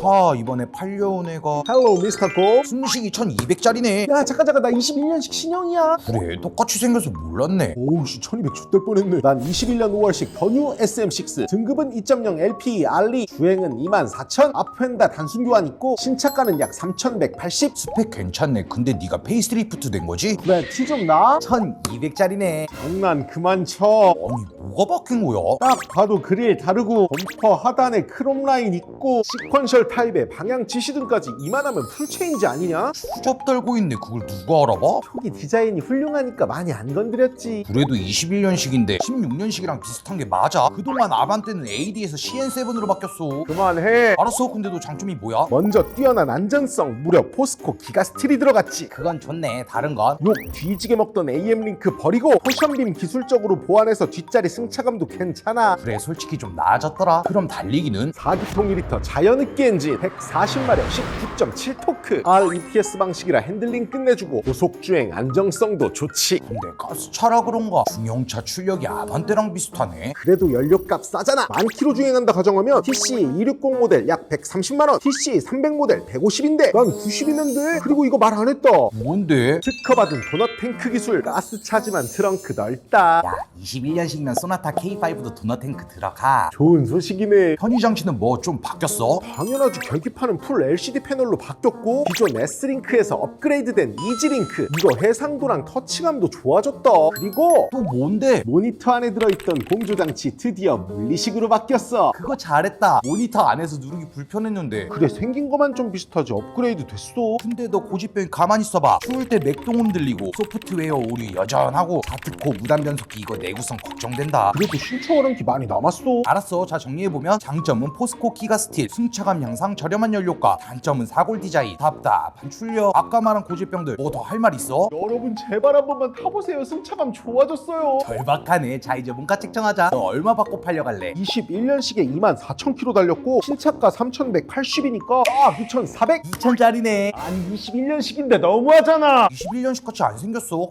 자 이번에 팔려온 애가 헬로 미스터 고 승식이 1200짜리네. 야 잠깐 잠깐 나 21년식 신형이야. 그래 똑같이 생겨서 몰랐네. 오우씨 1200 X될 뻔했네. 난 21년 5월식 더뉴 SM6 등급은 2.0 LPE 알리. 주행은 24,000 앞펜다 단순 교환 있고 신차가는 약 3,180 스펙 괜찮네. 근데 네가 페이스리프트 된 거지? 그래 티 좀 나? 1200짜리네. 장난 그만 쳐. 아니 뭐가 바뀐 거야? 딱 봐도 그릴 다르고 범퍼 하단에 크롬 라인 있고 시퀀셜 타입에 방향 지시 등까지 이만하면 풀체인지 아니냐? 수접 달고 있네 그걸 누가 알아봐? 초기 디자인이 훌륭하니까 많이 안 건드렸지 그래도 21년식인데 16년식이랑 비슷한 게 맞아 그동안 아반떼는 AD에서 CN7으로 바뀌었어 그만해 알았어 근데 너 장점이 뭐야? 먼저 뛰어난 안전성 무려 포스코 기가 스틸이 들어갔지 그건 좋네 다른 건? 욕 뒤지게 먹던 AM 링크 버리고 포션빔 기술적으로 보완해서 뒷자리 승차감도 괜찮아 그래 솔직히 좀 나아졌더라 그럼 달리기는? 4기통 2리터 자연흡기 엔진 140마력 19.7 토크. REPS 방식이라 핸들링 끝내주고 고속주행 안정성도 좋지. 근데 가스차라 그런가 중형차 출력이 아반떼랑 비슷하네. 그래도 연료값 싸잖아. 만 킬로 주행한다 가정하면 TC 260 모델 약 130만원 TC 300 모델 150인데. 난 90이면 돼. 그리고 이거 말 안 했다. 뭔데? 특허받은 도넛 탱크 기술 가스 차지만 트렁크 넓다. 야 21년식이면 소나타 K5도 도넛 탱크 들어가. 좋은 소식이네. 편의 장치는 뭐 좀 바뀌었어? 당연 하지 계기판은 풀 LCD 패널로 바뀌었고 기존 S링크에서 업그레이드된 이지링크 이거 해상도랑 터치감도 좋아졌다. 그리고 또 뭔데? 모니터 안에 들어있던 공조장치 드디어 물리식으로 바뀌었어. 그거 잘했다. 모니터 안에서 누르기 불편했는데. 그래 생긴 것만 좀 비슷하지. 업그레이드 됐어. 근데 너 고집병 가만히 있어봐. 추울 때 맥동음 들리고 소프트웨어 오류 여전하고 다트코 무단 변속기 이거 내구성 걱정된다. 그래도 신차 와ರಂ티 많이 남았어. 알았어. 자 정리해보면 장점은 포스코 키가 스틸 승차감 향상 저렴한 연료가 단점은 사골 디자인. 답답한 출력. 아까 말한 고질병들. 뭐 더 할 말 있어? 여러분 제발 한 번만 타보세요. 승차감 좋아졌어요. 절박하네. 자 이제 문가 책정하자. 너 얼마 받고 팔려갈래? 21년식에 24,000km 달렸고 신차가 3,180이니까 아 9,400 2천짜리네. 아니 21년식인데 너무하잖아. 21년식 같이 안 생겼어